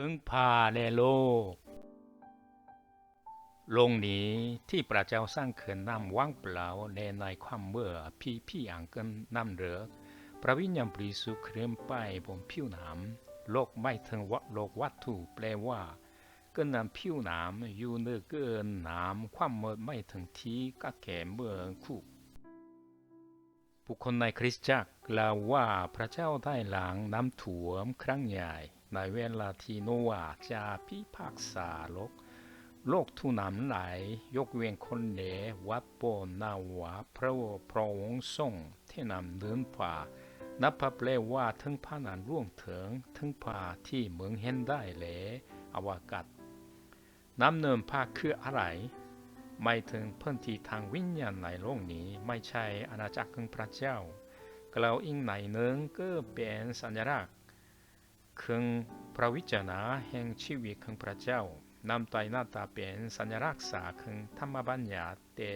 ถึงพาในโลก ลงนี้ที่พระเจ้าสร้างเขื่อนน้ำว่างเปล่าในในความเมื่อพี่พี่อ่างเกินน้ำเหลือพระวิญญาณบริสุทธิ์เคลื่อนไปบนผิวน้ำโลกไม่ถึงวัดโลกวัตถุแปลว่าเกินน้ำผิวน้ำอยู่เนื้อเกินน้ำความเมื่อไม่ถึงที่ก็แก่เมื่อคู่บุคคลในคริสตจักรกล่าวว่าพระเจ้าได้หลังน้ำถ่วมครั้งใหญ่ ในเวลาที่โนวาห์จะพิพากษาโลก โลกทุนำไหลยกเว้นคนเหนวัดโปนาวาพระพระองค์ทรงที่นำเดินผ่านับพระแปลว่าถึงพานันร่วงถึงถึงผ่าที่เมืองเห็นได้แหลอวกาศน้ำเนินพาคืออะไรไม่ถึงพื้นที่ทางวิญญาณในโลกนี้ไม่ใช่อาณาจักรของพระเจ้า กล่าวอิงในหนึ่งก็เป็นสัญลักษณ์ ของพระวิจารณาแห่งชีวิตของพระเจ้านำไตหน้าตาเป็นสัญลักษณ์สาของธรรมบัญญัติแต่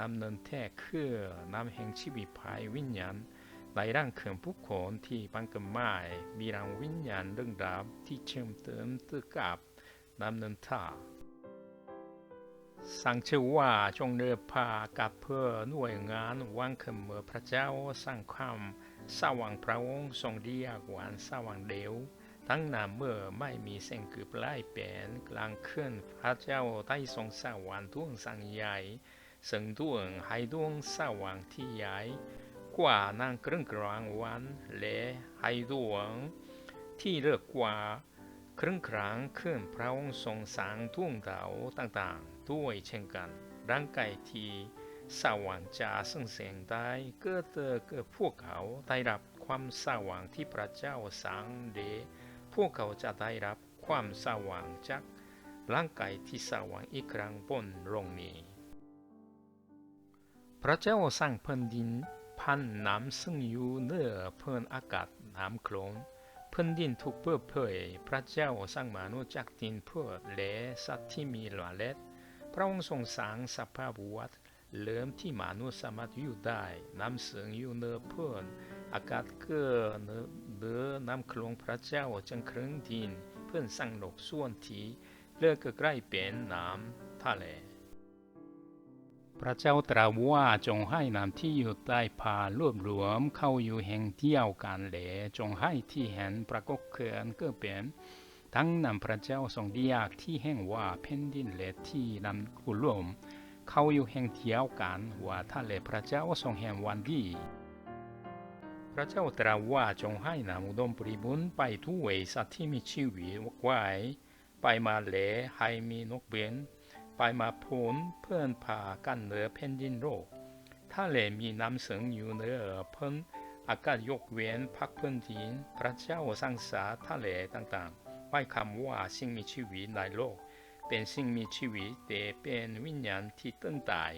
นำเนินแท้คือนำแห่งชีวิตภายวิญญาณในร่างของผู้คนที่บังเกิดหมายมีรางวิญญาณเรื่องราวที่เชื่อมเติมตึกกับนำเนินท่าสั่งชื่อว่าจงเดินพากับเพื่อหน่วยงานวางคำเมื่อพระเจ้าสร้างความ สว่างพระองค์ทรงเรียกวานสว่างเดียวทั้งนามเมื่อไม่มีแสงคือปลายเป็นกลางเคลื่อนพระเจ้าได้ทรงสว่างดวงสังใหญ่ซึ่งดวงให้ดวงสว่างที่ใหญ่กว่านางครึ่งกลางวันและให้ดวงที่เลือกกว่าครึ่งครั้งขึ้นพระองค์ทรงสางดวงดาวต่างๆ ด้วยเช่นกัน ร่างกายที่ สว่างจะซึ่งแสงได้เกิดเกิดเกิดพวกเขาได้รับความสว่างที่พระเจ้าสร้างเดพวกเขาจะได้รับความสว่างจากร่างกายที่สว่างอีกครั้งบนโลกนี้ พระเจ้าสร้างแผ่นดินพันน้ำซึ่งอยู่เหนือเพื้นอากาศน้ำโคลนแผ่นดินถูกเปิดเผยพระเจ้าสร้างมนุษย์จากดินเพื่อและสัตว์ที่มีหลาเล็ดพระองค์ทรงสร้างสภาพวัด เริ่มที่มนุษย์สามารถอยู่ได้น้ำซึ่งอยู่เหนือเพื้นอากาศเกิดเหนือเหนือน้ำโคลนพระเจ้าจึงเครื่องดินเพื่อนสร้างโลกส่วนที่เลือกใกล้เป็นน้ำทะเลพระเจ้าตรัสว่าจงให้น้ำที่อยู่ใต้ผารวบรวมเข้าอยู่แห่งเดียวกันแหลจงให้ที่เห็นปรากฏเขื่อนก็เป็นทั้งนำพระเจ้าทรงเรียกที่แห่งว่าแผ่นดินและที่นำกุลม เขาอยู่แห่งเดียวกันว่าทะเลพระเจ้าทรงแห่งวันดี พระเจ้าตรัสว่าจงให้น้ำอุดมบริบูรณ์ไปทุเวสัตว์ที่มีชีวิตไว้ไปมาแหลให้มีนกเบนไปมาพูนเพื่อนพากันเหนือแผ่นดินโลกถ้าเลมีน้ำเสงอยู่เหนือเพิ่นอากาศยกเว้นพักพื้นดิน พระเจ้าสร้างสาทะเลต่างๆไว้คำว่าสิ่งมีชีวิตในโลก เป็นสิ่งมีชีวิตแต่เป็นวิญญาณที่ต้นตาย